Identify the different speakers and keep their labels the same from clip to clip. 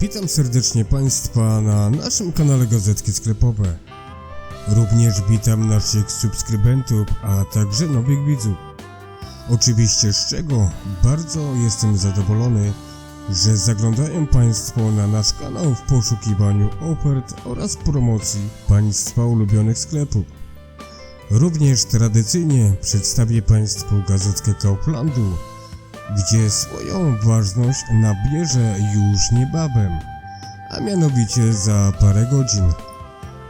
Speaker 1: Witam serdecznie Państwa na naszym kanale Gazetki Sklepowe. Również witam naszych subskrybentów, a także nowych widzów. Oczywiście z czego bardzo jestem zadowolony, że zaglądają Państwo na nasz kanał w poszukiwaniu ofert oraz promocji Państwa ulubionych sklepów. Również tradycyjnie przedstawię Państwu gazetkę Kauflandu, gdzie swoją ważność nabierze już niebawem, a mianowicie za parę godzin.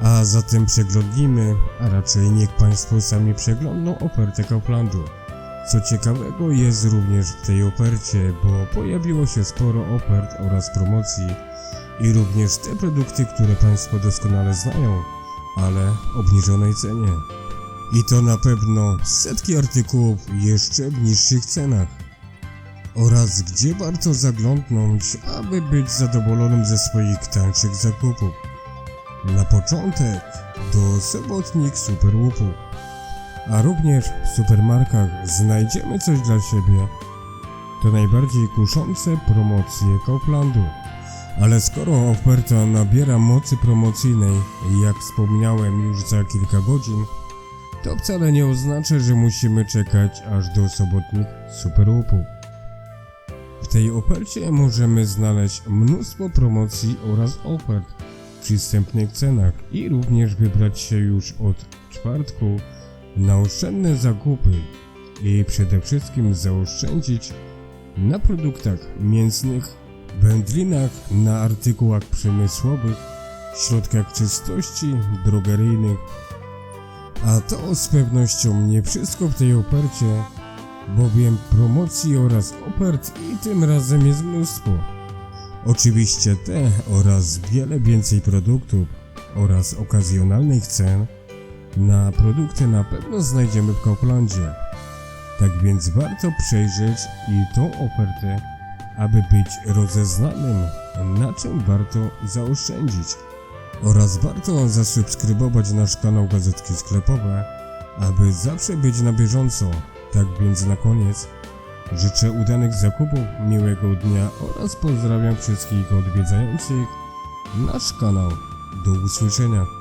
Speaker 1: A zatem przeglądnijmy, a raczej niech Państwo sami przeglądną ofertę Kauflandu. Co ciekawego jest również w tej ofercie, bo pojawiło się sporo ofert oraz promocji i również te produkty, które Państwo doskonale znają, ale w obniżonej cenie. I to na pewno setki artykułów jeszcze w niższych cenach oraz gdzie warto zaglądnąć, aby być zadowolonym ze swoich tańszych zakupów. Na początek do sobotnik superłupów, a również w supermarkach znajdziemy coś dla siebie. To najbardziej kuszące promocje Kauflandu. Ale skoro oferta nabiera mocy promocyjnej, jak wspomniałem już za kilka godzin, to wcale nie oznacza, że musimy czekać aż do sobotnich superłupów. Tej ofercie możemy znaleźć mnóstwo promocji oraz ofert w przystępnych cenach i również wybrać się już od czwartku na oszczędne zakupy i przede wszystkim zaoszczędzić na produktach mięsnych, wędlinach, na artykułach przemysłowych, środkach czystości, drogeryjnych. A to z pewnością nie wszystko w tej ofercie, bowiem promocji oraz ofert i tym razem jest mnóstwo. Oczywiście te oraz wiele więcej produktów oraz okazjonalnych cen na produkty na pewno znajdziemy w Kauflandzie. Tak więc warto przejrzeć i tą ofertę, aby być rozeznanym, na czym warto zaoszczędzić. Oraz warto zasubskrybować nasz kanał Gazetki Sklepowe, aby zawsze być na bieżąco. Tak więc na koniec życzę udanych zakupów, miłego dnia oraz pozdrawiam wszystkich odwiedzających nasz kanał. Do usłyszenia.